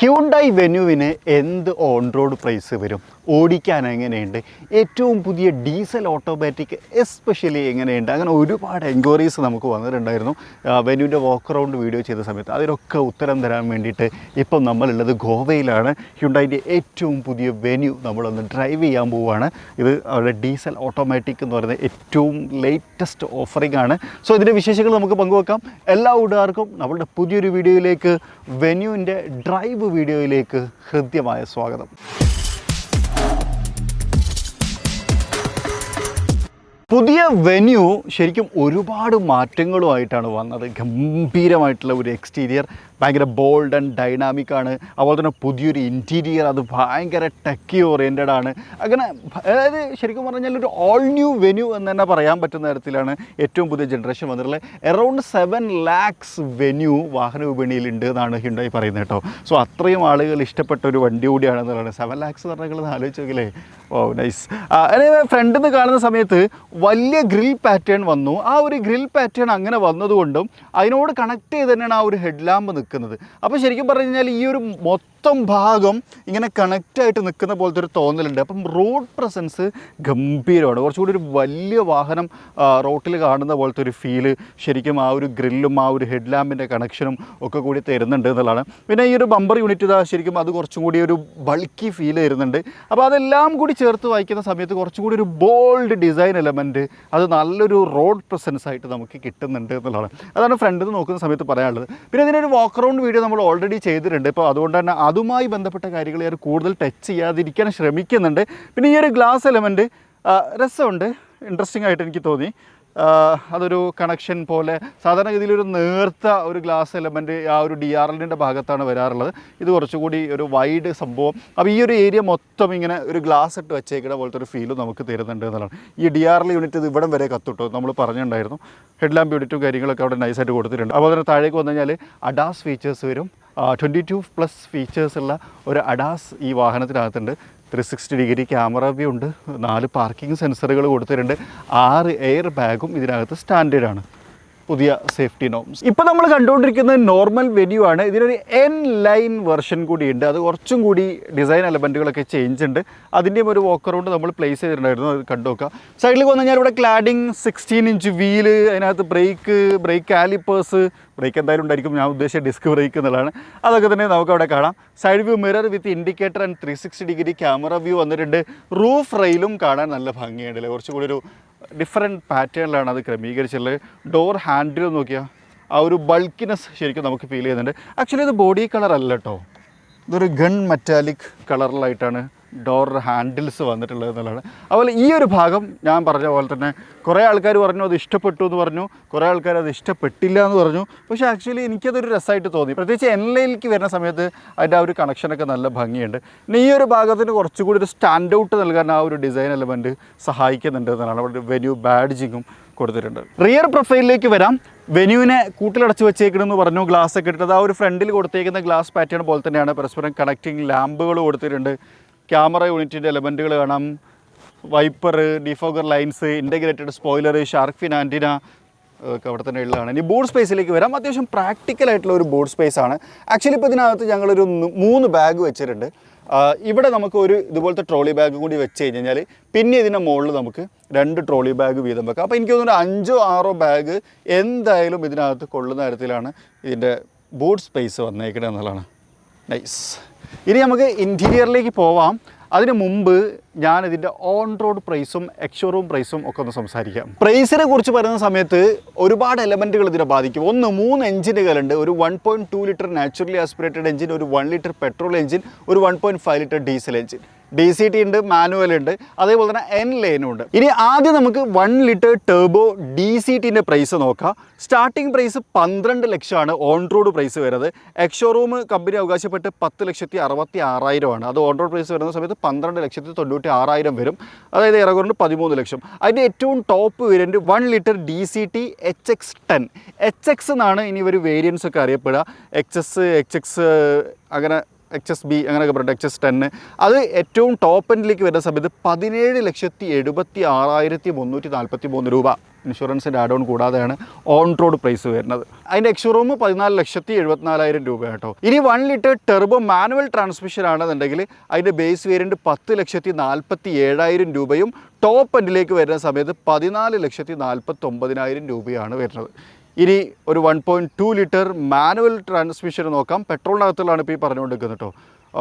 Hyundai വെന്യൂവിന് എന്ത് on road price വരും? ഓടിക്കാൻ എങ്ങനെയുണ്ട്? ഏറ്റവും പുതിയ ഡീസൽ ഓട്ടോമാറ്റിക് എസ്പെഷ്യലി എങ്ങനെയുണ്ട്? അങ്ങനെ ഒരുപാട് എൻക്വയറീസ് നമുക്ക് വന്നിട്ടുണ്ടായിരുന്നു. വെന്യൂവിന്റെ വാക്ക് റൗണ്ട് വീഡിയോ ചെയ്ത സമയത്ത്. അതിനൊക്കെ ഉത്തരം തരാൻ വേണ്ടിയിട്ട് ഇപ്പം നമ്മളുള്ളത് ഗോവയിലാണ്. ഹ്യുണ്ടായിന്റെ ഏറ്റവും പുതിയ വെന്യൂ നമ്മളൊന്ന് ഡ്രൈവ് ചെയ്യാൻ പോവുകയാണ് ഇത് അവരുടെ ഡീസൽ ഓട്ടോമാറ്റിക് എന്ന് പറയുന്ന ഏറ്റവും ലേറ്റസ്റ്റ് ഓഫറിംഗ് ആണ്. സോ ഇതിന്റെ വിശേഷങ്ങൾ നമുക്ക് പങ്കുവെക്കാം. എല്ലാ കൂട്ടുകാർക്കും നമ്മളുടെ പുതിയൊരു വീഡിയോയിലേക്ക് വെന്യൂവിന്റെ ഡ്രൈവ് വീഡിയോയിലേക്ക് ഹൃദ്യമായ സ്വാഗതം. പുതിയ വെന്യൂ ശരിക്കും ഒരുപാട് മാറ്റങ്ങളുമായിട്ടാണ് വന്നത്. ഗംഭീരമായിട്ടുള്ള ഒരു എക്സ്റ്റീരിയർ ഭയങ്കര ബോൾഡ് ആൻഡ് ഡൈനാമിക് ആണ്. അതുപോലെ തന്നെ പുതിയൊരു ഇന്റീരിയർ അത് ഭയങ്കര ടെക്കി ഓറിയന്റഡ് ആണ്. അങ്ങനെ അതായത് ശരിക്കും പറഞ്ഞാൽ ഒരു ഓൾ ന്യൂ വെന്യൂ എന്ന് തന്നെ പറയാൻ പറ്റുന്ന തരത്തിലാണ് ഏറ്റവും പുതിയ ജനറേഷൻ വന്നിട്ടുള്ളത്. എറൗണ്ട് സെവൻ ലാക്സ് വെന്യൂ വാഹന വിപണിയിലുണ്ട് എന്നാണ് ഹിണ്ടായി പറയുന്നത് കേട്ടോ. സോ അത്രയും ആളുകൾ ഇഷ്ടപ്പെട്ട ഒരു വണ്ടി കൂടിയാണെന്നുള്ളത് സെവൻ ലാക്സ് എന്ന് പറഞ്ഞാൽ ആലോചിച്ച് നോക്കില്ലേ? ഓ നൈസ് അതായത് ഫ്രണ്ടിൽ നിന്ന് കാണുന്ന സമയത്ത് വലിയ ഗ്രിൽ പാറ്റേൺ വന്നു. ആ ഒരു ഗ്രിൽ പാറ്റേൺ അങ്ങനെ വന്നതുകൊണ്ടും അതിനോട് കണക്ട് ചെയ്ത് തന്നെയാണ് ആ ഒരു ഹെഡ് ലാമ്പ് നിൽക്കുന്നത് അപ്പോൾ ശരിക്കും പറഞ്ഞു കഴിഞ്ഞാൽ ഈ ഒരു മൊത്തം ഭാഗം ഇങ്ങനെ കണക്റ്റ് ആയിട്ട് നിൽക്കുന്ന പോലത്തെ ഒരു തോന്നലുണ്ട്. അപ്പം റോഡ് പ്രസൻസ് ഗംഭീരമാണ്. കുറച്ചുകൂടി ഒരു വലിയ വാഹനം റോട്ടിൽ കാണുന്ന പോലത്തെ ഒരു ഫീൽ ശരിക്കും ആ ഒരു ഗ്രില്ലും ആ ഒരു ഹെഡ് ലാമ്പിന്റെ കണക്ഷനും ഒക്കെ കൂടി തരുന്നുണ്ട് എന്നുള്ളതാണ്. പിന്നെ ഈ ഒരു ബമ്പർ യൂണിറ്റ് ഇതാ ശരിക്കും അത് കുറച്ചും കൂടി ഒരു ബൾക്കി ഫീൽ തരുന്നുണ്ട്. അപ്പോൾ അതെല്ലാം കൂടി ചേർത്ത് വായിക്കുന്ന സമയത്ത് കുറച്ചും കൂടി ഒരു ബോൾഡ് ഡിസൈൻ എലമെന്റ് അത് നല്ലൊരു റോഡ് പ്രസൻസ് ആയിട്ട് നമുക്ക് കിട്ടുന്നുണ്ട് എന്നുള്ളതാണ്. അതാണ് ഫ്രണ്ടിൽ നിന്ന് നോക്കുന്ന സമയത്ത് പറയാനുള്ളത്. പിന്നെ ഇതിനൊരു വാക്ക് അറൗണ്ട് വീഡിയോ നമ്മൾ ഓൾറെഡി ചെയ്തിട്ടുണ്ട്. ഇപ്പോൾ അതുകൊണ്ട് തന്നെ അതുമായി ബന്ധപ്പെട്ട കാര്യങ്ങൾ ഞാൻ കൂടുതൽ ടച്ച് ചെയ്യാതിരിക്കാൻ ശ്രമിക്കുന്നുണ്ട്. പിന്നെ ഈ ഒരു ഗ്ലാസ് എലമെന്റ് രസമുണ്ട്. ഇൻട്രസ്റ്റിംഗ് ആയിട്ട് എനിക്ക് തോന്നി. അതൊരു കണക്ഷൻ പോലെ സാധാരണഗതിയിൽ ഒരു നേർത്ത ഒരു ഗ്ലാസ് എലമെന്റ് ആ ഒരു ഡി ആർ എല്ലിന്റെ ഭാഗത്താണ് വരാറുള്ളത്. ഇത് കുറച്ചുകൂടി ഒരു വൈഡ് സംഭവം. അപ്പോൾ ഈ ഒരു ഏരിയ മൊത്തം ഇങ്ങനെ ഒരു ഗ്ലാസ് ഇട്ട് വെച്ചേക്കുന്ന പോലത്തെ ഒരു ഫീൽ നമുക്ക് തരുന്നുണ്ട് എന്നുള്ളതാണ്. ഈ ഡി ആർ എൽ യൂണിറ്റ് ഇത് ഇവിടം വരെ കത്തുട്ടോ നമ്മൾ പറഞ്ഞിട്ടുണ്ടായിരുന്നു. ഹെഡ് ലാമ്പ് യൂണിറ്റും കാര്യങ്ങളൊക്കെ അവിടെ നൈസായിട്ട് കൊടുത്തിട്ടുണ്ട്. അപ്പോൾ അതിന് താഴേക്ക് വന്നു കഴിഞ്ഞാൽ അഡാസ് ഫീച്ചേഴ്സ് വരും. ട്വന്റി ടു പ്ലസ് ഫീച്ചേഴ്സ് ഉള്ള ഒരു അഡാസ് ഈ വാഹനത്തിനകത്തുണ്ട്. Three sixty degree camera view ഉണ്ട്. നാല് പാർക്കിംഗ് സെൻസറുകൾ കൊടുത്തിട്ടുണ്ട്. ആറ് എയർ ബാഗും ഇതിനകത്ത് സ്റ്റാൻഡേർഡ് ആണ്. പുതിയ സേഫ്റ്റി നോംസ്. ഇപ്പോൾ നമ്മൾ കണ്ടുകൊണ്ടിരിക്കുന്നത് നോർമൽ വെന്യൂ ആണ്. ഇതിനൊരു എൻ ലൈൻ വെർഷൻ ഉണ്ട് അത് കുറച്ചും കൂടി ഡിസൈൻ എലമെന്റുകളൊക്കെ ചേഞ്ച് ഉണ്ട്. അതിന്റെയും ഒരു വോക്ക് അറൗണ്ട് നമ്മൾ പ്ലേസ് ചെയ്തിട്ടുണ്ടായിരുന്നു. അത് കണ്ടു നോക്കാം. സൈഡിൽ വന്നു കഴിഞ്ഞാൽ ഇവിടെ ക്ലാഡിങ് സിക്സ്റ്റീൻ ഇഞ്ച് വീൽ അതിനകത്ത് ബ്രേക്ക് ബ്രേക്ക് കാലിപ്പേഴ്സ് ബ്രേക്ക് എന്തായാലും ഉണ്ടായിരിക്കും. ഞാൻ ഉദ്ദേശിച്ച ഡിസ്ക് ബ്രേക്ക് എന്നുള്ളതാണ്. അതൊക്കെ തന്നെ നമുക്ക് അവിടെ കാണാം. Side view mirror with indicator and three sixty degree camera view വന്നിട്ടുണ്ട്. റൂഫ് റെയിലും കാണാൻ നല്ല ഭംഗിയുണ്ട് അല്ലേ കുറച്ചുകൂടി ഒരു ഡിഫറെന്റ് പാറ്റേണിലാണ് അത് ക്രമീകരിച്ചിട്ടുള്ളത്. ഡോർ ഹാൻഡിൽ നോക്കിയാൽ ആ ഒരു ബൾക്കിനെസ് ശരിക്കും നമുക്ക് ഫീൽ ചെയ്യുന്നുണ്ട്. ആക്ച്വലി ഇത് ബോഡി കളർ അല്ല കേട്ടോ ഇതൊരു ഗൺ മെറ്റാലിക് കളറിലായിട്ടാണ് ഡോർ ഹാൻഡിൽസ് വന്നിട്ടുള്ളത് എന്നുള്ളതാണ്. അതുപോലെ ഈ ഒരു ഭാഗം ഞാൻ പറഞ്ഞ പോലെ തന്നെ കുറേ ആൾക്കാർ പറഞ്ഞു അത് ഇഷ്ടപ്പെട്ടു എന്ന് പറഞ്ഞു കുറേ ആൾക്കാർ അത് ഇഷ്ടപ്പെട്ടില്ല എന്ന് പറഞ്ഞു. പക്ഷേ ആക്ച്വലി എനിക്കതൊരു രസമായിട്ട് തോന്നി. പ്രത്യേകിച്ച് എൻലൈനിലേക്ക് വരുന്ന സമയത്ത് അതിന്റെ ആ ഒരു കണക്ഷനൊക്കെ നല്ല ഭംഗിയുണ്ട്. പിന്നെ ഈ ഒരു ഭാഗത്തിന് കുറച്ചുകൂടി ഒരു സ്റ്റാൻഡ് ഔട്ട് നൽകാൻ ആ ഒരു ഡിസൈൻ എലമെന്റ് സഹായിക്കുന്നുണ്ട് എന്നാണ് അവിടെ വെന്യൂ ബാഡ്ജിങ്ങും കൊടുത്തിട്ടുണ്ട്. റിയർ പ്രൊഫൈലിലേക്ക് വരാം. വെന്യൂവിനെ കൂട്ടിലടച്ച് വെച്ചേക്കണമെന്ന് പറഞ്ഞു. ഗ്ലാസ് ഒക്കെ ഇട്ടത് ആ ഒരു ഫ്രണ്ടിൽ കൊടുത്തേക്കുന്ന ഗ്ലാസ് പാറ്റേൺ പോലെ തന്നെയാണ്. പരസ്പരം കണക്റ്റിംഗ് ലാമ്പുകൾ കൊടുത്തിട്ടുണ്ട്. ക്യാമറ യൂണിറ്റിന്റെ എലമെന്റുകൾ കാണാം. Wiper defogger lines integrated spoiler shark fin antenna ഒക്കെ അവിടെ തന്നെ ഉള്ളതാണ് ഇനി ബോർഡ് സ്പേസിലേക്ക് വരാം. അത്യാവശ്യം പ്രാക്ടിക്കൽ ആയിട്ടുള്ള ഒരു ബോർഡ് സ്പേസ് ആണ്. ആക്ച്വലി ഇപ്പോൾ ഇതിനകത്ത് ഞങ്ങളൊരു മൂന്ന് ബാഗ് വെച്ചിട്ടുണ്ട്. ഇവിടെ നമുക്ക് ഒരു ഇതുപോലത്തെ ട്രോളി ബാഗ് കൂടി വെച്ച് കഴിഞ്ഞ് കഴിഞ്ഞാൽ പിന്നെ ഇതിന്റെ മുകളിൽ നമുക്ക് രണ്ട് ട്രോളി ബാഗ് വീതം വെക്കാം. അപ്പോൾ എനിക്ക് തോന്നുന്നു അഞ്ചോ ആറോ ബാഗ് എന്തായാലും ഇതിനകത്ത് കൊള്ളുന്ന തരത്തിലാണ് ഇതിന്റെ ബോർഡ് സ്പേസ് വന്നേക്കുന്നത് നൈസ് ഇനി നമുക്ക് ഇന്റീരിയറിലേക്ക് പോവാം. അതിന് മുമ്പ് ഞാൻ ഇതിന്റെ ഓൺ റോഡ് പ്രൈസും എക്സ്ഷോറൂം പ്രൈസും ഒക്കെ ഒന്ന് സംസാരിക്കാം. പ്രൈസിനെ കുറിച്ച് പറയുന്ന സമയത്ത് ഒരുപാട് എലമെന്റുകൾ ഇതിനെ ബാധിക്കും. ഒന്ന് മൂന്ന് എഞ്ചിനുകളുണ്ട് ഒരു one point two litre naturally aspirated engine ഒരു വൺ ലിറ്റർ പെട്രോൾ എഞ്ചിൻ ഒരു one point five litre diesel engine D C T ഉണ്ട് മാനുവൽ ഉണ്ട് അതേപോലെ തന്നെ എൻ ലൈനും ഉണ്ട് ഇനി ആദ്യം നമുക്ക് one litre turbo D C ടിന്റെ price നോക്കാം. സ്റ്റാർട്ടിംഗ് പ്രൈസ് പന്ത്രണ്ട് ലക്ഷമാണ് ഓൺ റോഡ് പ്രൈസ് വരുന്നത്. എക്സോറൂം കമ്പനി അവകാശപ്പെട്ട് പത്ത് ലക്ഷത്തി അറുപത്തി ആറായിരമാണ്. അത് ഓൺ റോഡ് പ്രൈസ് വരുന്ന സമയത്ത് പന്ത്രണ്ട് ലക്ഷത്തി തൊണ്ണൂറ്റി ആറായിരം വരും. അതായത് ഏറെക്കുറെ പതിമൂന്ന് ലക്ഷം. അതിന്റെ ഏറ്റവും top variant one litre D C T H X ten H X എന്നാണ് ഇനി ഒരു വേരിയൻസ് ഒക്കെ അറിയപ്പെടുക. എക്സ് എസ് എക്സ് എക്സ് അങ്ങനെ എച്ച് എസ് ബി അങ്ങനെയൊക്കെ പറഞ്ഞിട്ട് എച്ച് എസ് ടെന്ന് അത് ഏറ്റവും ടോപ്പ് എൻഡിലേക്ക് വരുന്ന സമയത്ത് പതിനേഴ് ലക്ഷത്തി എഴുപത്തി ആറായിരത്തി മുന്നൂറ്റി നാൽപ്പത്തി മൂന്ന് രൂപ ഇൻഷുറൻസിന്റെ ആഡ് ഓൺ കൂടാതെയാണ് ഓൺ റോഡ് പ്രൈസ് വരുന്നത്. അതിന്റെ എക്സ്ഷോറൂം പതിനാല് ലക്ഷത്തി എഴുപത്തിനാലായിരം രൂപ കേട്ടോ. ഇനി one litre turbo manual transmission ആണെന്നുണ്ടെങ്കിൽ അതിന്റെ ബേസ് വേരിയന്റ് പത്ത് ലക്ഷത്തി നാൽപ്പത്തി ഏഴായിരം രൂപയും ടോപ്പ് എൻഡിലേക്ക് വരുന്ന സമയത്ത് പതിനാല് ലക്ഷത്തി നാൽപ്പത്തി ഒമ്പതിനായിരം രൂപയാണ് വരുന്നത്. ഇനി ഒരു one point two litre manual transmission നോക്കാം. പെട്രോളിനകത്തുള്ളതാണ് ഇപ്പോൾ ഈ പറഞ്ഞുകൊണ്ടിരിക്കുന്നത് കേട്ടോ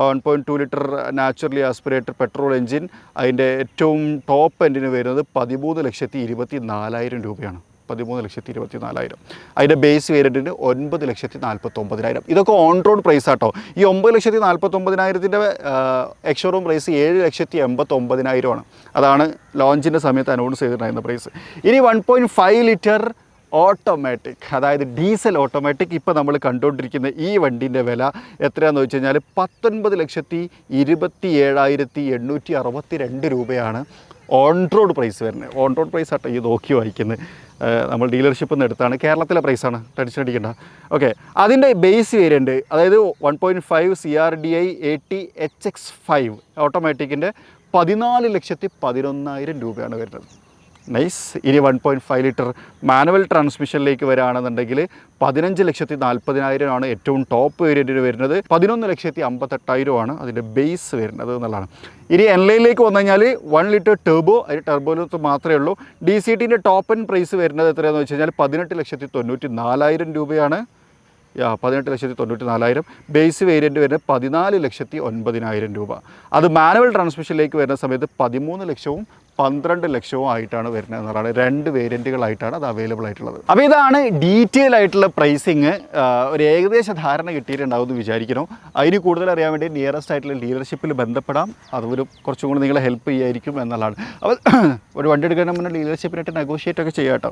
one point two litre naturally aspirated petrol engine അതിന്റെ ഏറ്റവും ടോപ്പ് എൻഡിന് വരുന്നത് പതിമൂന്ന് ലക്ഷത്തി ഇരുപത്തി നാലായിരം രൂപയാണ്. പതിമൂന്ന് ലക്ഷത്തി ഇരുപത്തി നാലായിരം അതിന്റെ ബേസ് വേരിയന്റിന് ഒൻപത് ലക്ഷത്തി നാൽപ്പത്തൊമ്പതിനായിരം. ഇതൊക്കെ ഓൺ റോഡ് പ്രൈസ് ആട്ടോ ഈ ഒമ്പത് ലക്ഷത്തി നാൽപ്പത്തൊമ്പതിനായിരത്തിന്റെ എക്സ്ഷോറൂം പ്രൈസ് ഏഴ് ലക്ഷത്തി എൺപത്തൊമ്പതിനായിരമാണ്. അതാണ് ലോഞ്ചിന്റെ സമയത്ത് അനൗൺസ് ചെയ്തിട്ടുണ്ടായിരുന്ന പ്രൈസ് ഇനി one point five litre automatic അതായത് ഡീസൽ ഓട്ടോമാറ്റിക് ഇപ്പോൾ നമ്മൾ കണ്ടുകൊണ്ടിരിക്കുന്ന ഈ വണ്ടീന്റെ വില എത്രയാണെന്ന് വെച്ച് കഴിഞ്ഞാൽ പത്തൊൻപത് ലക്ഷത്തി ഇരുപത്തി ഏഴായിരത്തി എണ്ണൂറ്റി അറുപത്തി രണ്ട് രൂപയാണ് ഓൺ റോഡ് പ്രൈസ് വരുന്നത്. ഓൺ റോഡ് പ്രൈസ് ആട്ടോ ഈ നോക്കി വായിക്കുന്നത് നമ്മൾ ഡീലർഷിപ്പിൽ നിന്ന് എടുത്താണ്. കേരളത്തിലെ പ്രൈസാണ് ടെൻഷൻ അടിക്കേണ്ട. ഓക്കെ അതിന്റെ ബേസ് വേരിയന്റ് അതായത് one point five C R D I A T H X five ഓട്ടോമാറ്റിക്കിന്റെ പതിനാല് ലക്ഷത്തി പതിനൊന്നായിരം രൂപയാണ് വരുന്നത്. നൈസ് ഇനി one point five litre manual ട്രാൻസ്മിഷനിലേക്ക് വരികയാണെന്നുണ്ടെങ്കിൽ പതിനഞ്ച് ലക്ഷത്തി നാൽപ്പതിനായിരമാണ് ഏറ്റവും ടോപ്പ് വേരിയന്റിന് വരുന്നത്. പതിനൊന്ന് ലക്ഷത്തി അമ്പത്തെട്ടായിരമാണ് അതിന്റെ ബേസ് വരുന്നത് എന്നുള്ളതാണ്. ഇനി എൻലൈനിലേക്ക് വന്നു കഴിഞ്ഞാൽ വൺ ലിറ്റർ ടെർബോ അതിന് ടെർബോയിലത്ത് മാത്രമേ ഉള്ളൂ. ഡി സി ടിന്റെ ടോപ്പ് ആൻഡ് പ്രൈസ് വരുന്നത് എത്രയാണെന്ന് വെച്ച് കഴിഞ്ഞാൽ പതിനെട്ട് ലക്ഷത്തി തൊണ്ണൂറ്റി നാലായിരം രൂപയാണ് പതിനെട്ട് ലക്ഷത്തി തൊണ്ണൂറ്റി നാലായിരം ബേസ് വേരിയന്റ് വരുന്നത് പതിനാല് ലക്ഷത്തി ഒൻപതിനായിരം രൂപ. അത് മാനുവൽ ട്രാൻസ്മിഷനിലേക്ക് വരുന്ന സമയത്ത് പതിമൂന്ന് ലക്ഷവും പന്ത്രണ്ട് ലക്ഷവും ആയിട്ടാണ് വരുന്നത് എന്നുള്ളതാണ് രണ്ട് വേരിയന്റുകളായിട്ടാണ് അത് അവൈലബിൾ ആയിട്ടുള്ളത്. അപ്പോൾ ഇതാണ് ഡീറ്റെയിൽ ആയിട്ടുള്ള പ്രൈസിങ് ഒരു ഏകദേശ ധാരണ കിട്ടിയിട്ടുണ്ടാവും എന്ന് വിചാരിക്കുന്നു. അതിന് കൂടുതൽ അറിയാൻ വേണ്ടി നിയറസ്റ്റ് ആയിട്ടുള്ള ഡീലർഷിപ്പിൽ ബന്ധപ്പെടാം. അതൊരു കുറച്ചും കൂടി നിങ്ങളെ ഹെൽപ്പ് ചെയ്യായിരിക്കും എന്നുള്ളതാണ്. അപ്പോൾ ഒരു വണ്ടി എടുക്കാൻ മുന്നേ ഡീലർഷിപ്പിനായിട്ട് നെഗോഷിയേറ്റ് ഒക്കെ ചെയ്യാം കേട്ടോ.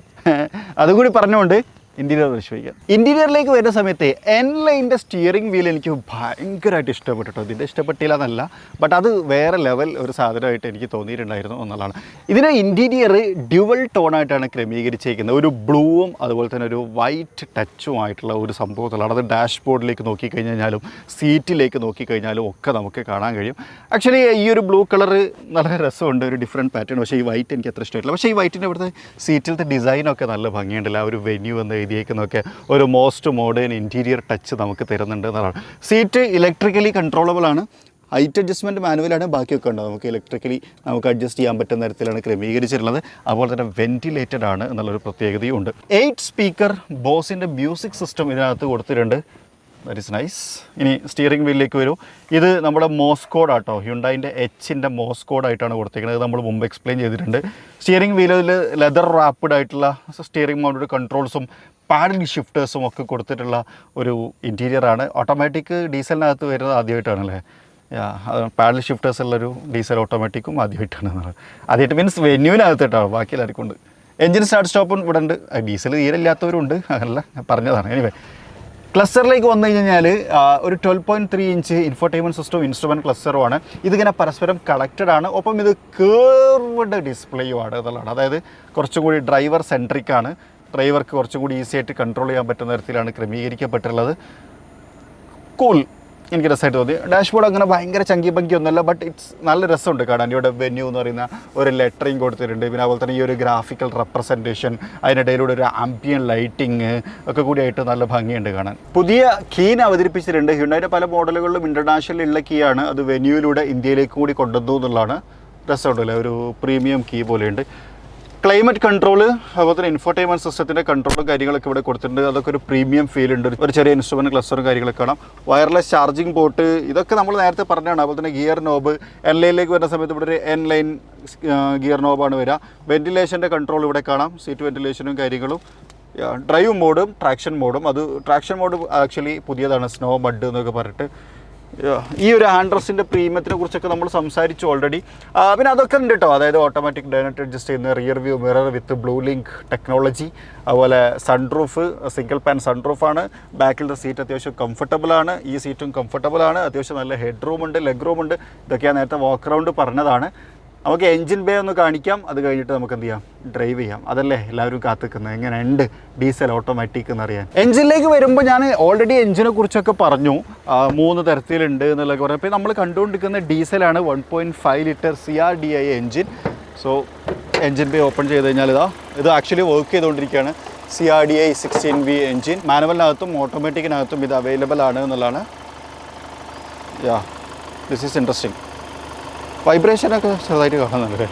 അതുകൂടി പറഞ്ഞുകൊണ്ട് ഇന്റീരിയർ പരിശോധിക്കാം ഇന്റീരിയറിലേക്ക് വരുന്ന സമയത്ത് എൻ ലൈന്റെ സ്റ്റിയറിംഗ് വീൽ എനിക്ക് ഭയങ്കരമായിട്ട് ഇഷ്ടപ്പെട്ടു കേട്ടോ ഇതിന്റെ ഇഷ്ടപ്പെട്ടില്ല എന്നല്ല ബട്ട് അത് വേറെ ലെവൽ ഒരു സാധനമായിട്ട് എനിക്ക് തോന്നിയിട്ടുണ്ടായിരുന്നു എന്നുള്ളതാണ്. ഇതിന്റെ ഇന്റീരിയർ ഡ്യുവൽ ടോണായിട്ടാണ് ക്രമീകരിച്ചിരിക്കുന്നത് ഒരു ബ്ലൂവും അതുപോലെ തന്നെ ഒരു വൈറ്റ് ടച്ചും ആയിട്ടുള്ള ഒരു സംഭവത്തിലാണ്. അത് ഡാഷ്ബോർഡിലേക്ക് നോക്കിക്കഴിഞ്ഞാലും സീറ്റിലേക്ക് നോക്കിക്കഴിഞ്ഞാലും ഒക്കെ നമുക്ക് കാണാൻ കഴിയും. ആക്ച്വലി ഈ ഒരു ബ്ലൂ കളർ നല്ല രസമുണ്ട്. ഒരു ഡിഫറെന്റ് പാറ്റേൺ പക്ഷേ ഈ വൈറ്റ് എനിക്ക് അത്ര ഇഷ്ടമായിട്ടില്ല. പക്ഷേ ഈ വൈറ്റിന്റെ ഇവിടുത്തെ സീറ്റിലത്തെ ഡിസൈനൊക്കെ നല്ല ഭംഗിയുണ്ടല്ലോ. ആ ഒരു വെന്യൂ എന്ന് എഴുതിയേക്കുന്നതൊക്കെ ഒരു മോസ്റ്റ് മോഡേൺ ഇന്റീരിയർ ടച്ച് നമുക്ക് തരുന്നുണ്ട് എന്നുള്ളതാണ്. സീറ്റ് ഇലക്ട്രിക്കലി കൺട്രോളബിൾ ആണ്. ഹൈറ്റ് അഡ്ജസ്റ്റ്മെന്റ് മാനുവലാണ് ബാക്കിയൊക്കെ ഉണ്ടാവും നമുക്ക് ഇലക്ട്രിക്കലി നമുക്ക് അഡ്ജസ്റ്റ് ചെയ്യാൻ പറ്റുന്ന തരത്തിലാണ് ക്രമീകരിച്ചിട്ടുള്ളത്. അതുപോലെ തന്നെ വെന്റിലേറ്റഡ് ആണ് എന്നുള്ളൊരു പ്രത്യേകതയും ഉണ്ട്. എയ്റ്റ് സ്പീക്കർ ബോസിന്റെ മ്യൂസിക് സിസ്റ്റം ഇതിനകത്ത് കൊടുത്തിട്ടുണ്ട്. ദറ്റ് ഇസ് നൈസ് ഇനി സ്റ്റിയറിംഗ് വീലിലേക്ക് വരും. ഇത് നമ്മുടെ മോസ്കോഡ് ആട്ടോ. ഹ്യുണ്ടായിന്റെ എച്ചിന്റെ മോസ്കോഡ് ആയിട്ടാണ് കൊടുത്തിരിക്കുന്നത് ഇത് നമ്മൾ മുമ്പ് എക്സ്പ്ലെയിൻ ചെയ്തിട്ടുണ്ട്. സ്റ്റിയറിംഗ് വീലിൽ ലെതർ റാപ്പിഡ് ആയിട്ടുള്ള സ്റ്റിയറിംഗ് മൗണ്ടഡ് കൺട്രോൾസും പാഡിൽ ഷിഫ്റ്റേഴ്സും ഒക്കെ കൊടുത്തിട്ടുള്ള ഒരു ഇന്റീരിയറാണ് ഓട്ടോമാറ്റിക് ഡീസലിനകത്ത് വരുന്നത് ആദ്യമായിട്ടാണല്ലേ പാഡിൽ ഷിഫ്റ്റേഴ്സ് ഉള്ളൊരു ഡീസൽ ഓട്ടോമാറ്റിക്കും ആദ്യമായിട്ടാണ് ആദ്യമായിട്ട് മീൻസ് വെന്യൂവിനകത്ത് കേട്ടോ ബാക്കി എല്ലാവർക്കും ഉണ്ട്. എഞ്ചിൻ സ്റ്റാർട്ട് സ്റ്റോപ്പും ഇവിടെ ഉണ്ട്. ഡീസൽ തീരെ ഇല്ലാത്തവരുണ്ട്. ഞാൻ പറഞ്ഞതാണ്. എനിവേ ക്ലസ്റ്ററിലേക്ക് വന്നു കഴിഞ്ഞാൽ ഒരു twelve point three inch infotainment system instrument ക്ലസ്റ്ററുമാണ് ഇതിങ്ങനെ പരസ്പരം കണക്റ്റഡ് ആണ്. ഒപ്പം ഇത് കേർവ്ഡ് ഡിസ്പ്ലേയും ആണ് എന്നുള്ളതാണ്. അതായത് കുറച്ചും കൂടി ഡ്രൈവർ സെൻട്രിക് ആണ്. ഡ്രൈവർക്ക് കുറച്ചും കൂടി ഈസി ആയിട്ട് കൺട്രോൾ ചെയ്യാൻ പറ്റുന്ന തരത്തിലാണ് ക്രമീകരിക്കപ്പെട്ടിട്ടുള്ളത്. കൂൾ എനിക്ക് രസമായിട്ട് തോന്നി. ഡാഷ്ബോർഡ് അങ്ങനെ ഭയങ്കര ചങ്കി പങ്കി ഒന്നുമല്ല ബട്ട് ഇറ്റ്സ് നല്ല രസമുണ്ട് കാണാൻ. ഇവിടെ വെന്യൂ എന്ന് പറയുന്ന ഒരു ലെറ്ററിങ് കൊടുത്തിട്ടുണ്ട്. പിന്നെ അതുപോലെ തന്നെ ഈ ഒരു ഗ്രാഫിക്കൽ റെപ്രസെന്റേഷൻ അതിനിടയിലൂടെ ഒരു ആംബിയൻ ലൈറ്റിങ് ഒക്കെ കൂടിയായിട്ട് നല്ല ഭംഗിയുണ്ട് കാണാൻ. പുതിയ കീൻ അവതരിപ്പിച്ചിട്ടുണ്ട്. ഹ്യുണ്ടായിട്ട് പല മോഡലുകളിലും ഇന്റർനാഷണൽ ഉള്ള കീ ആണ്. അത് വെന്യൂയിലൂടെ ഇന്ത്യയിലേക്ക് കൂടി കൊണ്ടുവന്നു എന്നുള്ളതാണ്. രസമുണ്ടല്ലേ? ഒരു പ്രീമിയം കീ പോലെയുണ്ട്. ക്ലൈമറ്റ് കൺട്രോൾ അതുപോലെ തന്നെ ഇൻഫോർട്ടൈൻമെന്റ് സിസ്റ്റത്തിന്റെ കൺട്രോളും കാര്യങ്ങളൊക്കെ ഇവിടെ കൊടുത്തിട്ടുണ്ട്. അതൊക്കെ ഒരു പ്രീമിയം ഫീൽ ഉണ്ട്. ഒരു ചെറിയ ഇൻസ്ട്രുമെന്റ് ക്ലസ്റ്ററും കാര്യങ്ങളൊക്കെ കാണാം. വയർലെസ് ചാർജിങ് പോർട്ട് ഇതൊക്കെ നമ്മൾ നേരത്തെ പറഞ്ഞതാണ്. അതുപോലെ തന്നെ ഗിയർ നോബ് എൻ ലൈനിലേക്ക് വരുന്ന സമയത്ത് ഇവിടെ ഒരു എൻ ലൈൻ ഗിയർ നോബാണ് വരിക. വെന്റിലേഷന്റെ കൺട്രോൾ ഇവിടെ കാണാം. സീറ്റ് വെന്റിലേഷനും കാര്യങ്ങളും. ഡ്രൈവ് മോഡും ട്രാക്ഷൻ മോഡും അത് ട്രാക്ഷൻ മോഡ് ആക്ച്വലി പുതിയതാണ്. സ്നോ മഡ് എന്നൊക്കെ പറഞ്ഞിട്ട്. ഈ ഒരു ആൻഡ്രസിന്റെ പ്രീമിയത്തിനെ കുറിച്ചൊക്കെ നമ്മൾ സംസാരിച്ചു ഓൾറെഡി പിന്നെ അതൊക്കെ ഉണ്ട് കേട്ടോ അതായത് ഓട്ടോമാറ്റിക് ഡൈനറ്റ് അഡ്ജസ്റ്റ് ചെയ്യുന്ന rear view mirror with blue link technology അതുപോലെ സൺറൂഫ് സിംഗിൾ പാൻ സൺറൂഫാണ് ബാക്കിലത്തെ സീറ്റ് അത്യാവശ്യം കംഫർട്ടബിൾ ആണ്. ഈ സീറ്റും കംഫർട്ടബിൾ ആണ്. അത്യാവശ്യം നല്ല ഹെഡ് റൂം ഉണ്ട് ലെഗ് റൂം ഉണ്ട്. നേരത്തെ വാക്ക് റൗണ്ട് പറഞ്ഞതാണ്. നമുക്ക് എൻജിൻ ബേ ഒന്ന് കാണിക്കാം. അത് കഴിഞ്ഞിട്ട് നമുക്ക് എന്ത് ചെയ്യാം? ഡ്രൈവ് ചെയ്യാം. അതല്ലേ എല്ലാവരും കാത്തിക്കുന്നത്? എങ്ങനെയുണ്ട്? ഡീസൽ ഓട്ടോമാറ്റിക് എന്നറിയാൻ എൻജിനിലേക്ക് വരുമ്പോൾ ഞാൻ ഓൾറെഡി എൻജിനെ കുറിച്ചൊക്കെ പറഞ്ഞു. മൂന്ന് തരത്തിലുണ്ട് എന്നുള്ളതൊക്കെ പറഞ്ഞു. അപ്പോൾ നമ്മൾ കണ്ടുകൊണ്ടിരിക്കുന്ന ഡീസലാണ് one point five litre C R D I engine. So engine bay open ചെയ്ത് കഴിഞ്ഞാൽ ഇതാ ഇത് ആക്ച്വലി വർക്ക് ചെയ്തുകൊണ്ടിരിക്കുകയാണ്. C R D I sixteen V engine. മാനുവലിനകത്തും ഓട്ടോമാറ്റിക്കിനകത്തും ഇത് അവൈലബിൾ ആണ് എന്നുള്ളതാണ്. യാ ദിസ് ഈസ് ഇൻട്രസ്റ്റിംഗ് വൈബ്രേഷനൊക്കെ ചെറുതായിട്ട് കാണുന്നുണ്ട്.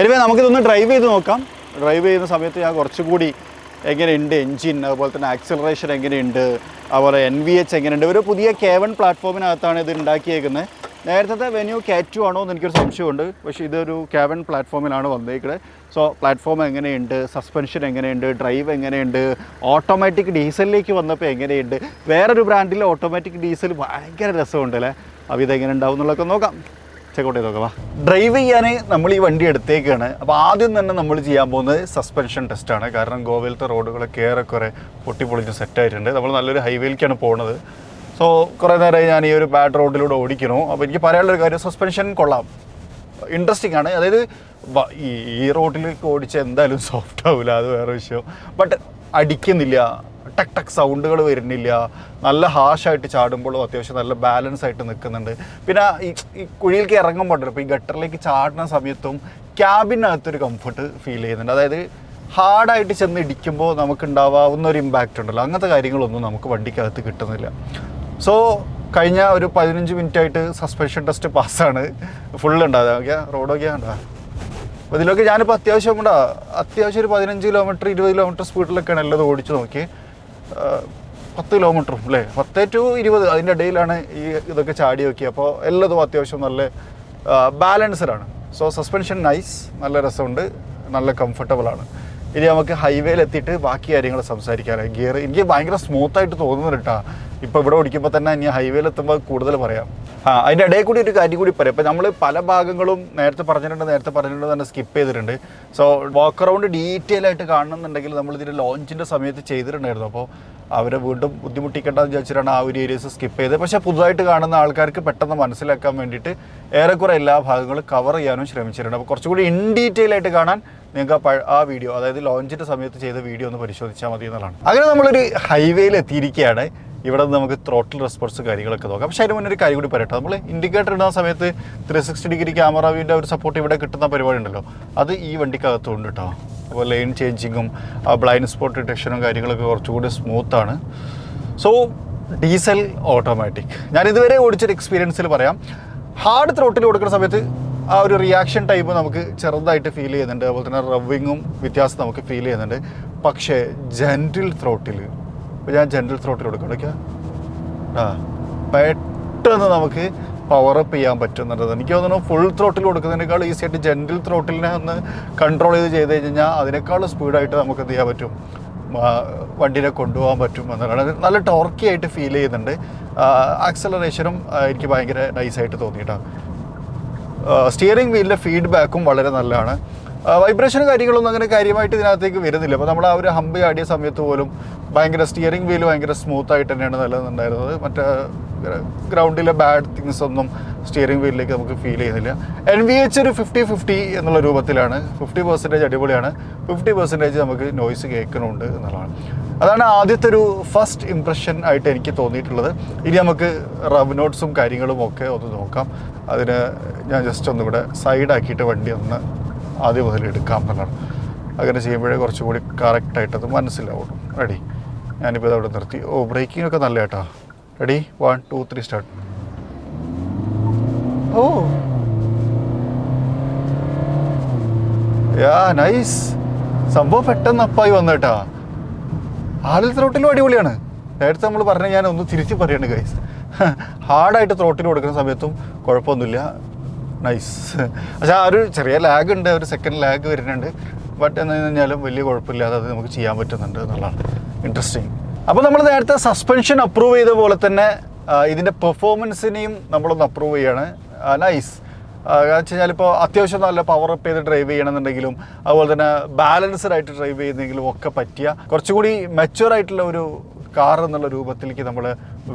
എനിവേ നമുക്കിതൊന്ന് ഡ്രൈവ് ചെയ്ത് നോക്കാം. ഡ്രൈവ് ചെയ്യുന്ന സമയത്ത് ഞാൻ കുറച്ചുകൂടി എങ്ങനെയുണ്ട് എൻജിൻ അതുപോലെ തന്നെ ആക്സിലറേഷൻ എങ്ങനെയുണ്ട് അതുപോലെ എൻ വി എച്ച് എങ്ങനെയുണ്ട്. ഒരു പുതിയ കെ വൺ പ്ലാറ്റ്ഫോമിനകത്താണ് ഇത് ഉണ്ടാക്കിയേക്കുന്നത്. നേരത്തെ വെന്യൂ കാറ്റു ആണോ എന്ന് എനിക്കൊരു സംശയമുണ്ട്. പക്ഷേ ഇതൊരു ക്യാബൻ പ്ലാറ്റ്ഫോമിലാണ് വന്നേക്കുന്നത് സോ പ്ലാറ്റ്ഫോം എങ്ങനെയുണ്ട്? സസ്പെൻഷൻ എങ്ങനെയുണ്ട്? ഡ്രൈവ് എങ്ങനെയുണ്ട്? ഓട്ടോമാറ്റിക് ഡീസലിലേക്ക് വന്നപ്പോൾ എങ്ങനെയുണ്ട്? വേറൊരു ബ്രാൻഡിലെ ഓട്ടോമാറ്റിക് ഡീസൽ ഭയങ്കര രസമുണ്ട് അല്ലേ അപ്പോൾ ഇതെങ്ങനെ ഉണ്ടാവും എന്നുള്ളതൊക്കെ നോക്കാം. ചെക്കൗട്ട് ചെയ്ത് നോക്കാം ഡ്രൈവ് ചെയ്യാൻ നമ്മൾ ഈ വണ്ടി എടുത്തേക്കാണ്. അപ്പോൾ ആദ്യം തന്നെ നമ്മൾ ചെയ്യാൻ പോകുന്നത് സസ്പെൻഷൻ ടെസ്റ്റാണ് കാരണം ഗോവയിലത്തെ റോഡുകളൊക്കെ ഏറെക്കുറെ പൊട്ടിപ്പൊളിച്ച് സെറ്റായിട്ടുണ്ട് നമ്മൾ നല്ലൊരു ഹൈവേയിലേക്കാണ് പോകുന്നത് സോ കുറേ നേരമായി ഞാൻ ഈ ഒരു ബാഡ് റോഡിലൂടെ ഓടിക്കണു അപ്പോൾ എനിക്ക് പറയാനുള്ളൊരു കാര്യം സസ്പെൻഷൻ കൊള്ളാം. ഇൻട്രസ്റ്റിംഗ് ആണ്. അതായത് വ- ഈ റോഡിലേക്ക് ഓടിച്ച എന്തായാലും സോഫ്റ്റ് ആവില്ല അത് വേറെ വിഷയം. ബട്ട് അടിക്കുന്നില്ല. ടക് ടക് സൗണ്ടുകൾ വരുന്നില്ല. നല്ല ഹാഷായിട്ട് ചാടുമ്പോഴും അത്യാവശ്യം നല്ല ബാലൻസ് ആയിട്ട് നിൽക്കുന്നുണ്ട്. പിന്നെ ഈ കുഴിയിലേക്ക് ഇറങ്ങുമ്പോൾ ഇപ്പോൾ ഈ ഗട്ടറിലേക്ക് ചാടുന്ന സമയത്തും ക്യാബിനകത്തൊരു കംഫർട്ട് ഫീൽ ചെയ്യുന്നുണ്ട്. അതായത് ഹാർഡായിട്ട് ചെന്ന് ഇടിക്കുമ്പോൾ നമുക്ക് ഉണ്ടാവാവുന്ന ഒരു ഇമ്പാക്റ്റ് ഉണ്ടല്ലോ. അങ്ങനത്തെ കാര്യങ്ങളൊന്നും നമുക്ക് വണ്ടിക്കകത്ത് കിട്ടുന്നില്ല. സോ കഴിഞ്ഞ ഒരു പതിനഞ്ച് മിനിറ്റ് ആയിട്ട് സസ്പെൻഷൻ ടെസ്റ്റ് പാസ്സാണ് ഓക്കെ റോഡൊക്കെ ഉണ്ടാ? അപ്പോൾ ഇതിലൊക്കെ ഞാനിപ്പോൾ അത്യാവശ്യം കൂടെ അത്യാവശ്യം ഒരു പതിനഞ്ച് കിലോമീറ്റർ ഇരുപത് കിലോമീറ്റർ സ്പീഡിലൊക്കെയാണ് എല്ലാം ഓടിച്ചു നോക്കി പത്ത് കിലോമീറ്ററും അല്ലേ? പത്ത് ടു ഇരുപത് അതിന്റെ ഇടയിലാണ് ഈ ഇതൊക്കെ ചാടി നോക്കി അപ്പോൾ എല്ലാതും അത്യാവശ്യം നല്ല ബാലൻസ്ഡ് ആണ്. സോ സസ്പെൻഷൻ നൈസ് നല്ല രസമുണ്ട്. നല്ല കംഫർട്ടബിൾ ആണ്. ഇനി നമുക്ക് ഹൈവേയിൽ എത്തിയിട്ട് ബാക്കി കാര്യങ്ങൾ സംസാരിക്കാം ഗിയർ എനിക്ക് ഭയങ്കര സ്മൂത്ത് ആയിട്ട് തോന്നുന്നുണ്ട് കേട്ടോ ഇപ്പോൾ ഇവിടെ ഓടിക്കുമ്പോൾ തന്നെ ഇനി ഹൈവേയിൽ എത്തുമ്പോൾ കൂടുതൽ പറയാം. ആ അതിന്റെ ഇടയിൽ കൂടി ഒരു കാര്യം കൂടി പറയാം. ഇപ്പം നമ്മൾ പല ഭാഗങ്ങളും നേരത്തെ പറഞ്ഞിട്ടുണ്ട് നേരത്തെ പറഞ്ഞിട്ടുണ്ട് തന്നെ സ്കിപ്പ് ചെയ്തിട്ടുണ്ട്. സോ വാക്ക് അറൗണ്ട് ഡീറ്റെയിൽ ആയിട്ട് കാണണമെന്നുണ്ടെങ്കിൽ നമ്മൾ ഇതിന്റെ ലോഞ്ചിന്റെ സമയത്ത് ചെയ്തിട്ടുണ്ടായിരുന്നു. അപ്പോൾ അവരെ വീണ്ടും ബുദ്ധിമുട്ടിക്കേണ്ടെന്ന് വിചാരിച്ചിട്ടാണ് ആ ഒരു ഏരിയസ് സ്കിപ്പ് ചെയ്തത്. പക്ഷേ പുതുതായിട്ട് കാണുന്ന ആൾക്കാർക്ക് പെട്ടെന്ന് മനസ്സിലാക്കാൻ വേണ്ടിയിട്ട് ഏറെക്കുറെ എല്ലാ ഭാഗങ്ങളും കവർ ചെയ്യാനും ശ്രമിച്ചിട്ടുണ്ട്. അപ്പോൾ കുറച്ചുകൂടി ഇൻ ഡീറ്റെയിൽ ആയിട്ട് കാണാൻ നിങ്ങൾക്ക് ആ വീഡിയോ അതായത് ലോഞ്ചിന്റെ സമയത്ത് ചെയ്ത വീഡിയോ ഒന്ന് പരിശോധിച്ചാൽ മതി എന്നുള്ളതാണ്. അങ്ങനെ നമ്മളൊരു ഹൈവേയിൽ എത്തിയിരിക്കുകയാണ്. ഇവിടെ നമുക്ക് ത്രോട്ടിൽ റെസ്പോൺസ് കാര്യങ്ങളൊക്കെ നോക്കാം. പക്ഷേ അതിന് മുന്നേ ഒരു കാര്യം കൂടി പറയട്ടെ. നമ്മൾ ഇൻഡിക്കേറ്റർ ഇടുന്ന സമയത്ത് ത്രീ സിക്സ്റ്റി ഡിഗ്രി ക്യാമറ വ്യൂവിന്റെ ഒരു സപ്പോർട്ട് ഇവിടെ കിട്ടുന്ന പരിപാടി ഉണ്ടല്ലോ. അത് ഈ വണ്ടിക്കകത്തുണ്ട് കേട്ടോ അപ്പോൾ ലൈൻ ചേഞ്ചിങ്ങും ബ്ലൈൻഡ് സ്പോട്ട് ഡിറ്റക്ഷനും കാര്യങ്ങളൊക്കെ കുറച്ചുകൂടി സ്മൂത്താണ് സോ ഡീസൽ ഓട്ടോമാറ്റിക് ഞാൻ ഇതുവരെ ഓടിച്ചൊരു എക്സ്പീരിയൻസിൽ പറയാം. ഹാർഡ് ത്രോട്ടിൽ കൊടുക്കുന്ന സമയത്ത് ആ ഒരു റിയാക്ഷൻ ടൈപ്പ് നമുക്ക് ചെറുതായിട്ട് ഫീൽ ചെയ്യുന്നുണ്ട്. അതുപോലെ തന്നെ റബ്ബിങ്ങും വ്യത്യാസം നമുക്ക് ഫീൽ ചെയ്യുന്നുണ്ട്. പക്ഷേ ജെന്റിൽ ത്രോട്ടിൽ ഇപ്പോൾ ഞാൻ ജനറൽ ത്രോട്ടിൽ കൊടുക്കാം ഓക്കെ ആ പെട്ടെന്ന് നമുക്ക് പവർ അപ്പ് ചെയ്യാൻ പറ്റുന്നുണ്ട്. എനിക്ക് തോന്നുന്നു ഫുൾ ത്രോട്ടിൽ കൊടുക്കുന്നതിനേക്കാൾ ഈസി ആയിട്ട് ജെന്റിൽ ത്രോട്ടിലിനെ ഒന്ന് കൺട്രോൾ ചെയ്ത് ചെയ്ത് കഴിഞ്ഞാൽ അതിനേക്കാൾ സ്പീഡായിട്ട് നമുക്ക് എന്ത് ചെയ്യാൻ പറ്റും? വണ്ടിനെ കൊണ്ടുപോകാൻ പറ്റും എന്നുള്ളതാണ്. നല്ല ടോർക്കി ആയിട്ട് ഫീൽ ചെയ്യുന്നുണ്ട്. ആക്സലറേഷനും എനിക്ക് ഭയങ്കര നൈസായിട്ട് തോന്നിയിട്ടാണ് സ്റ്റിയറിംഗ് വീലിന്റെ ഫീഡ്ബാക്കും വളരെ നല്ലതാണ്. വൈബ്രേഷൻ കാര്യങ്ങളൊന്നും അങ്ങനെ കാര്യമായിട്ട് ഇതിനകത്തേക്ക് വരുന്നില്ല. അപ്പോൾ നമ്മൾ ആ ഒരു ഹമ്പ് ആടിയ സമയത്ത് പോലും ഭയങ്കര സ്റ്റിയറിംഗ് വീൽ ഭയങ്കര സ്മൂത്ത് ആയിട്ട് തന്നെയാണ് നിലനിന്നുണ്ടായിരുന്നത്. മറ്റേ ഗ്രൗണ്ടിലെ ബാഡ് തിങ്സ് ഒന്നും സ്റ്റിയറിംഗ് വീലിലേക്ക് നമുക്ക് ഫീൽ ചെയ്യുന്നില്ല. എൻ വി എച്ച് ഒരു ഫിഫ്റ്റി ഫിഫ്റ്റി എന്നുള്ള രൂപത്തിലാണ്. ഫിഫ്റ്റി പെർസെന്റേജ് അടിപൊളിയാണ്. ഫിഫ്റ്റി പെർസെന്റേജ് നമുക്ക് നോയ്സ് കേൾക്കുന്നുണ്ട് എന്നുള്ളതാണ്. അതാണ് ആദ്യത്തെ ഒരു ഫസ്റ്റ് ഇംപ്രഷൻ ആയിട്ട് എനിക്ക് തോന്നിയിട്ടുള്ളത്. ഇനി നമുക്ക് റബ് നോട്ട്സും കാര്യങ്ങളും ഒക്കെ ഒന്ന് നോക്കാം. അതിന് ഞാൻ ജസ്റ്റ് ഒന്നുകൂടെ സൈഡാക്കിയിട്ട് വണ്ടി ഒന്ന് ആദ്യം മുതൽ എടുക്കാം എന്നുള്ളതാണ് അങ്ങനെ ചെയ്യുമ്പോഴേ കുറച്ചുകൂടി കൂടി കറക്റ്റായിട്ടത് മനസ്സിലാവുള്ളൂ. റെഡി ഞാനിപ്പോൾ ഇത് അവിടെ നിർത്തി. ഓ ബ്രേക്കിംഗ് ഒക്കെ നല്ല കേട്ടോ. Ready one two three start oh. Yeah nice സംഭവം പെട്ടെന്ന് അപ്പായി വന്നു കേട്ടാ. ആളിൽ ത്രോട്ടിലും അടിപൊളിയാണ്. നേരത്തെ നമ്മൾ പറഞ്ഞ ഞാൻ ഒന്ന് തിരിച്ച് പറയാണ് ഗൈസ് ഹാർഡായിട്ട് ത്രോട്ടിൽ കൊടുക്കുന്ന സമയത്തും കുഴപ്പമൊന്നുമില്ല. നൈസ് പക്ഷേ ആ ഒരു ചെറിയ ലാഗ് ഉണ്ട് ഒരു സെക്കൻഡ് ലാഗ് വരുന്നുണ്ട്. ബട്ട് എന്ന് കഴിഞ്ഞാലും വലിയ കുഴപ്പമില്ലാതെ അത് നമുക്ക് ചെയ്യാൻ പറ്റുന്നുണ്ട് എന്നുള്ളതാണ് ഇൻട്രസ്റ്റിങ് അപ്പോൾ നമ്മൾ നേരത്തെ സസ്പെൻഷൻ അപ്രൂവ് ചെയ്ത പോലെ തന്നെ ഇതിന്റെ പെർഫോമൻസിനെയും നമ്മളൊന്ന് അപ്രൂവ് ചെയ്യാണ്. നൈസ് വെച്ച് കഴിഞ്ഞാൽ ഇപ്പോൾ അത്യാവശ്യം നല്ല പവർ അപ്പ് ചെയ്ത് ഡ്രൈവ് ചെയ്യണമെന്നുണ്ടെങ്കിലും അതുപോലെ തന്നെ ബാലൻസ്ഡ് ആയിട്ട് ഡ്രൈവ് ചെയ്യുന്നെങ്കിലും ഒക്കെ പറ്റിയ കുറച്ചുകൂടി മെച്ചുവർ ആയിട്ടുള്ള ഒരു കാർ എന്നുള്ള രൂപത്തിലേക്ക് നമ്മൾ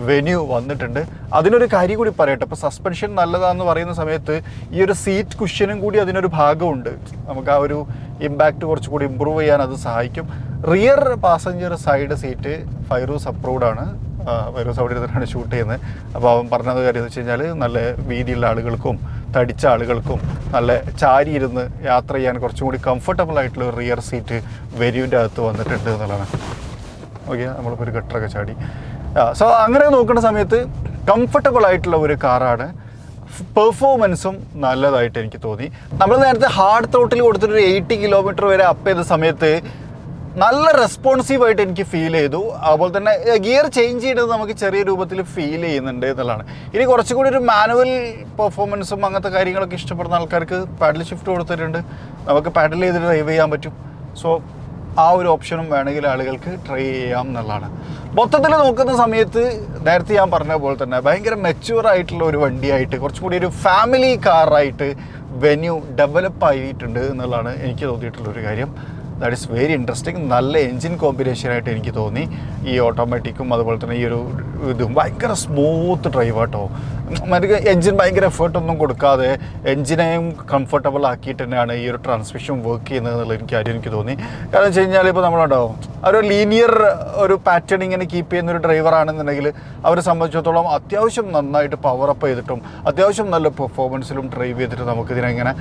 വെന്യൂ വന്നിട്ടുണ്ട്. അതിനൊരു കാര്യം കൂടി പറയട്ടെ. ഇപ്പോൾ സസ്പെൻഷൻ നല്ലതാന്ന് പറയുന്ന സമയത്ത് ഈ ഒരു സീറ്റ് കുഷ്യനും കൂടി അതിനൊരു ഭാഗമുണ്ട്. നമുക്ക് ആ ഒരു ഇമ്പാക്റ്റ് കുറച്ചുകൂടി ഇമ്പ്രൂവ് ചെയ്യാൻ അത് സഹായിക്കും. Rear passenger side seat Fairuz approved ആണ്. ഫൈറൂസ് അവിടെ ഇരുന്നിട്ടാണ് ഷൂട്ട് ചെയ്യുന്നത്. അപ്പോൾ അവൻ പറഞ്ഞത് കാര്യം എന്ന് വെച്ച് കഴിഞ്ഞാൽ നല്ല വീതിയുള്ള ആളുകൾക്കും തടിച്ച ആളുകൾക്കും നല്ല ചാരി ഇരുന്ന് യാത്ര ചെയ്യാൻ കുറച്ചും കൂടി കംഫർട്ടബിൾ ആയിട്ടുള്ള റിയർ സീറ്റ് വെരിയുടെ അകത്ത് വന്നിട്ടുണ്ട് എന്നുള്ളതാണ്. ഓക്കെ നമ്മളിപ്പോൾ ഒരു ഗട്ടറൊക്കെ ചാടി. സോ അങ്ങനെ നോക്കുന്ന സമയത്ത് കംഫർട്ടബിൾ ആയിട്ടുള്ള ഒരു കാറാണ്. പെർഫോമൻസും നല്ലതായിട്ട് എനിക്ക് തോന്നി. നമ്മൾ നേരത്തെ ഹാർഡ് ത്രോട്ടിൽ കൊടുത്തിട്ട് ഒരു എയ്റ്റി കിലോമീറ്റർ വരെ അപ്പ് ചെയ്ത സമയത്ത് നല്ല റെസ്പോൺസീവ് ആയിട്ട് എനിക്ക് ഫീൽ ചെയ്തു. അതുപോലെ തന്നെ ഗിയർ ചേഞ്ച് ചെയ്യുന്നത് നമുക്ക് ചെറിയ രൂപത്തിൽ ഫീൽ ചെയ്യുന്നുണ്ട് എന്നുള്ളതാണ്. ഇനി കുറച്ചുകൂടി ഒരു മാനുവൽ പെർഫോമൻസും അങ്ങനത്തെ കാര്യങ്ങളൊക്കെ ഇഷ്ടപ്പെടുന്ന ആൾക്കാർക്ക് പാഡൽ ഷിഫ്റ്റ് കൊടുത്തിട്ടുണ്ട്. നമുക്ക് പാഡൽ ചെയ്ത് ഡ്രൈവ് ചെയ്യാൻ പറ്റും. സോ ആ ഒരു ഓപ്ഷനും വേണമെങ്കിൽ ആളുകൾക്ക് ട്രൈ ചെയ്യാം എന്നുള്ളതാണ്. മൊത്തത്തിൽ നോക്കുന്ന സമയത്ത് നേരത്തെ ഞാൻ പറഞ്ഞ പോലെ തന്നെ ഭയങ്കര മെച്യൂർ ആയിട്ടുള്ള ഒരു വണ്ടിയായിട്ട് കുറച്ചും കൂടി ഒരു ഫാമിലി കാറായിട്ട് വെന്യൂ ഡെവലപ്പ് ആയിട്ടുണ്ട് എന്നുള്ളതാണ് എനിക്ക് തോന്നിയിട്ടുള്ള ഒരു കാര്യം. ദാറ്റ് ഇസ് വെരി ഇൻട്രസ്റ്റിംഗ് നല്ല എൻജിൻ കോമ്പിനേഷനായിട്ട് എനിക്ക് തോന്നി. ഈ ഓട്ടോമാറ്റിക്കും അതുപോലെ തന്നെ ഈ ഒരു ഇതും ഭയങ്കര സ്മൂത്ത് ഡ്രൈവ് ആട്ടോ മറ്റേ എൻജിൻ ഭയങ്കര എഫേർട്ടൊന്നും കൊടുക്കാതെ എൻജിനെയും കംഫർട്ടബിൾ ആക്കിയിട്ട് തന്നെയാണ് ഈ ഒരു ട്രാൻസ്മിഷൻ വർക്ക് ചെയ്യുന്നത് എന്നുള്ള എനിക്ക് കാര്യം എനിക്ക് തോന്നി. കാരണം വെച്ച് കഴിഞ്ഞാൽ ഇപ്പോൾ നമ്മളുണ്ടാവും ഒരു ലീനിയർ ഒരു പാറ്റേൺ ഇങ്ങനെ കീപ്പ് ചെയ്യുന്ന ഒരു ഡ്രൈവറാണെന്നുണ്ടെങ്കിൽ അവരെ സംബന്ധിച്ചിടത്തോളം അത്യാവശ്യം നന്നായിട്ട് പവർ അപ്പ് ചെയ്തിട്ടും അത്യാവശ്യം നല്ല പെർഫോമൻസിലും ഡ്രൈവ് ചെയ്തിട്ട് നമുക്കിതിനെങ്ങനെ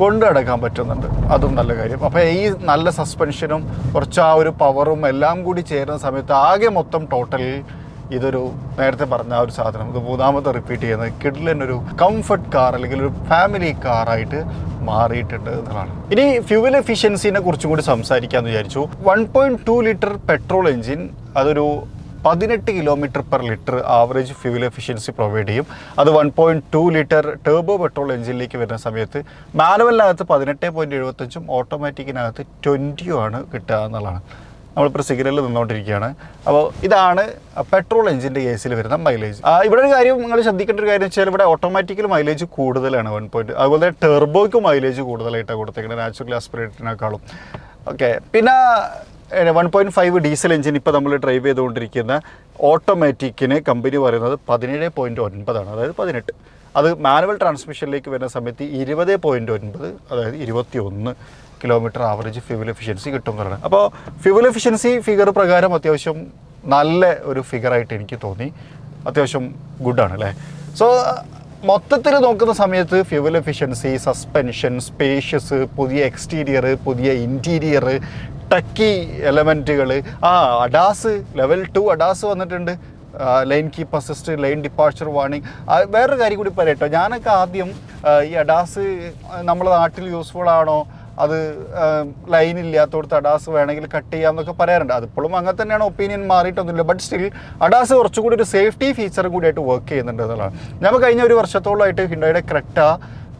കൊണ്ടു നടക്കാൻ പറ്റുന്നുണ്ട്. അതും നല്ല കാര്യം. അപ്പോൾ ഈ നല്ല സസ്പെൻഷനും കുറച്ച് ആ ഒരു പവറും എല്ലാം കൂടി ചേരുന്ന സമയത്ത് ആകെ മൊത്തം ടോട്ടൽ ഇതൊരു നേരത്തെ പറഞ്ഞ ആ ഒരു സാധനം. ഇത് മൂന്നാമത്തെ റിപ്പീറ്റ് ചെയ്യുന്നത് കിഡ്ലൻ ഒരു കംഫർട്ട് കാർ അല്ലെങ്കിൽ ഒരു ഫാമിലി കാറായിട്ട് മാറിയിട്ടുണ്ട് എന്നുള്ളതാണ്. ഇനി ഫ്യൂവൽ എഫിഷ്യൻസിനെ കുറിച്ചും കൂടി സംസാരിക്കാമെന്ന് വിചാരിച്ചു. One two litre petrol engine അതൊരു പതിനെട്ട് kilometre per litre average fuel efficiency provide ചെയ്യും. അത് one point two litre turbo petrol എഞ്ചിനിലേക്ക് വരുന്ന സമയത്ത് മാനുവലിനകത്ത് പതിനെട്ട് പോയിന്റ് എഴുപത്തഞ്ചും ഓട്ടോമാറ്റിക്കിനകത്ത് ട്വന്റിയും ആണ് കിട്ടുക എന്നുള്ളതാണ്. നമ്മളിപ്പോൾ സിഗ്നലിൽ നിന്നുകൊണ്ടിരിക്കുകയാണ് അപ്പോൾ ഇതാണ് പെട്രോൾ എഞ്ചിന്റെ കേസിൽ വരുന്ന മൈലേജ് ഇവിടെ ഒരു കാര്യം നിങ്ങൾ ശ്രദ്ധിക്കേണ്ട ഒരു കാര്യം വെച്ചാൽ ഇവിടെ ഓട്ടോമാറ്റിക്കൽ മൈലേജ് കൂടുതലാണ് വൺ പോയിന്റ് അതുപോലെ തന്നെ ടെർബോയ്ക്ക് മൈലേജ് കൂടുതലായിട്ടാണ് കൊടുത്തേക്കുന്നത് നാച്ചുറൽ ആസ്പിറേറ്റിനേക്കാളും ഓക്കെ പിന്നെ one point five diesel engine ഇപ്പോൾ നമ്മൾ ഡ്രൈവ് ചെയ്തുകൊണ്ടിരിക്കുന്ന ഓട്ടോമാറ്റിക്കിന് കമ്പനി പറയുന്നത് പതിനേഴ് പോയിന്റ് ഒൻപതാണ് അതായത് പതിനെട്ട്. അത് മാനുവൽ ട്രാൻസ്മിഷനിലേക്ക് വരുന്ന സമയത്ത് ഇരുപത് പോയിന്റ് ഒൻപത് അതായത് ഇരുപത്തി ഒന്ന് കിലോമീറ്റർ ആവറേജ് ഫ്യൂവൽ എഫിഷ്യൻസി കിട്ടും എന്നാണ്. അപ്പോൾ ഫ്യൂവൽ എഫിഷ്യൻസി ഫിഗർ പ്രകാരം അത്യാവശ്യം നല്ല ഒരു ഫിഗറായിട്ട് എനിക്ക് തോന്നി. അത്യാവശ്യം ഗുഡാണ് അല്ലേ? സോ മൊത്തത്തിൽ നോക്കുന്ന സമയത്ത് ഫ്യൂവൽ എഫിഷ്യൻസി സസ്പെൻഷൻ സ്പേഷ്യസ് പുതിയ എക്സ്റ്റീരിയർ പുതിയ ഇന്റീരിയർ ടക്കി എലമെന്റുകൾ ആ അഡാസ് ലെവൽ ടു അഡാസ് വന്നിട്ടുണ്ട്. Lane keep assist lane departure warning വേറൊരു കാര്യം കൂടി പറയട്ടോ. ഞാനൊക്കെ ആദ്യം ഈ അഡാസ് നമ്മുടെ നാട്ടിൽ യൂസ്ഫുൾ ആണോ? അത് ലൈൻ ഇല്ലാത്തടത്ത് അഡാസ് വേണമെങ്കിൽ കട്ട് ചെയ്യാമെന്നൊക്കെ പറയാറുണ്ട്. അതിപ്പോഴും അങ്ങനെ തന്നെയാണ് ഒപ്പീനിയൻ മാറിയിട്ടൊന്നുമില്ല. ബട്ട് സ്റ്റിൽ അഡാസ് കുറച്ചുകൂടി ഒരു സേഫ്റ്റി ഫീച്ചർ കൂടിയായിട്ട് വർക്ക് ചെയ്യുന്നുണ്ട് എന്നുള്ളതാണ്. ഞാൻ കഴിഞ്ഞ ഒരു വർഷത്തോളമായിട്ട് ഹിൻഡോയുടെ ക്രെറ്റ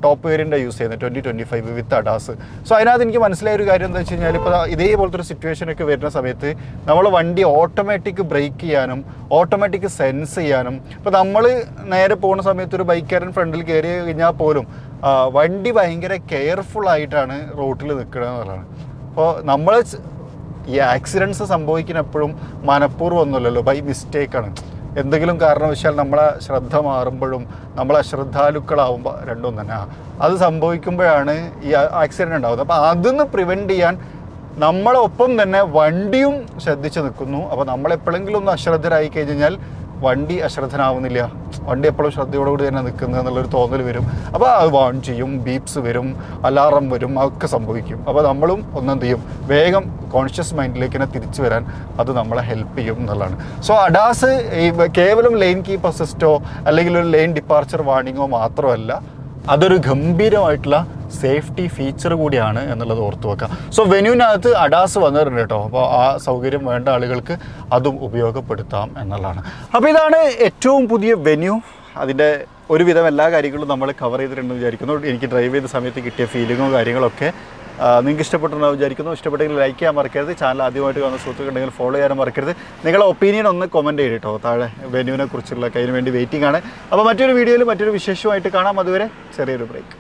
ടോപ്പ് വേരിയന്റ് യൂസ് ചെയ്യുന്നത് twenty twenty five with ADAS so അതിനകത്ത് എനിക്ക് മനസ്സിലായ ഒരു കാര്യം എന്താ വെച്ച് കഴിഞ്ഞാൽ ഇപ്പോൾ ഇതേപോലത്തെ ഒരു സിറ്റുവേഷൻ ഒക്കെ വരുന്ന സമയത്ത് നമ്മൾ വണ്ടി ഓട്ടോമാറ്റിക് ബ്രേക്ക് ചെയ്യാനും ഓട്ടോമാറ്റിക് സെൻസ് ചെയ്യാനും ഇപ്പോൾ നമ്മൾ നേരെ പോകുന്ന സമയത്ത് ഒരു ബൈക്കാരൻ ഫ്രണ്ടിൽ കയറി കഴിഞ്ഞാൽ പോലും വണ്ടി ഭയങ്കര കെയർഫുൾ ആയിട്ടാണ് റോട്ടിൽ നിൽക്കുന്നത് എന്നുള്ളതാണ്. അപ്പോൾ നമ്മൾ ഈ ആക്സിഡൻസ് സംഭവിക്കുന്ന എപ്പോഴും മനഃപൂർവം ഒന്നുമല്ലല്ലോ ബൈ മിസ്റ്റേക്കാണ് എന്തെങ്കിലും കാരണവശാൽ നമ്മളെ ശ്രദ്ധ മാറുമ്പോഴും നമ്മൾ അശ്രദ്ധാലുക്കളാവുമ്പോൾ രണ്ടും തന്നെ. അത് സംഭവിക്കുമ്പോഴാണ് ഈ ആക്സിഡന്റ് ഉണ്ടാകുന്നത് അപ്പോൾ അതിന്ന് പ്രിവെന്റ് ചെയ്യാൻ നമ്മളൊപ്പം തന്നെ വണ്ടിയും ശ്രദ്ധിച്ച് നിൽക്കുന്നു. അപ്പോൾ നമ്മളെപ്പോഴെങ്കിലും ഒന്ന് അശ്രദ്ധരായി കഴിഞ്ഞാൽ വണ്ടി അശ്രദ്ധനാവുന്നില്ല. വണ്ടി എപ്പോഴും ശ്രദ്ധയോടുകൂടി തന്നെ നിൽക്കുന്നത് എന്നുള്ളൊരു തോന്നൽ വരും. അപ്പോൾ അത് വാൺ ചെയ്യും ബീപ്സ് വരും അലാറം വരും അതൊക്കെ സംഭവിക്കും. അപ്പോൾ നമ്മളും ഒന്നെന്ത് ചെയ്യും? വേഗം കോൺഷ്യസ് മൈൻഡിലേക്ക് തന്നെ തിരിച്ചു വരാൻ അത് നമ്മളെ ഹെൽപ്പ് ചെയ്യും എന്നുള്ളതാണ്. സോ അഡാസ് ഈ കേവലം ലെയിൻ കീപ്പ് അസിസ്റ്റോ അല്ലെങ്കിൽ ഒരു ലെയിൻ ഡിപ്പാർച്ചർ വാർണിങ്ങോ മാത്രമല്ല അതൊരു ഗംഭീരമായിട്ടുള്ള സേഫ്റ്റി ഫീച്ചർ കൂടിയാണ് എന്നുള്ളത് ഓർത്തു വെക്കുക സോ വെന്യൂവിനകത്ത് അഡാസ് വന്നിട്ടുണ്ട് കേട്ടോ. അപ്പോൾ ആ സൗകര്യം വേണ്ട ആളുകൾക്ക് അതും ഉപയോഗപ്പെടുത്താം എന്നുള്ളതാണ്. അപ്പോൾ ഇതാണ് ഏറ്റവും പുതിയ വെന്യൂ അതിന്റെ ഒരുവിധം എല്ലാ കാര്യങ്ങളും നമ്മൾ കവർ ചെയ്തിട്ടുണ്ടെന്ന് വിചാരിക്കുന്നു. എനിക്ക് ഡ്രൈവ് ചെയ്ത സമയത്ത് കിട്ടിയ ഫീലിങ്ങോ കാര്യങ്ങളൊക്കെ നിങ്ങൾക്ക് ഇഷ്ടപ്പെട്ടുണ്ടാവും വിചാരിക്കുന്നു. ഇഷ്ടപ്പെട്ടെങ്കിൽ ലൈക്ക് ചെയ്യാൻ മറക്കരുത്. ചാനൽ ആദ്യമായിട്ട് കാണുന്ന സുഹൃത്തുക്കളുണ്ടെങ്കിൽ ഫോളോ ചെയ്യാൻ മറക്കരുത്. നിങ്ങളുടെ ഒപ്പീനിയൻ ഒന്ന് കമന്റ് ചെയ്ത് കേട്ടോ. താഴെ വെന്യൂവിനെ കുറിച്ചുള്ള അതിന് വേണ്ടി വെയിറ്റിംഗ് ആണ്. അപ്പോൾ മറ്റൊരു വീഡിയോയിൽ മറ്റൊരു വിശേഷമായിട്ട് കാണാം. അതുവരെ ചെറിയൊരു ബ്രേക്ക്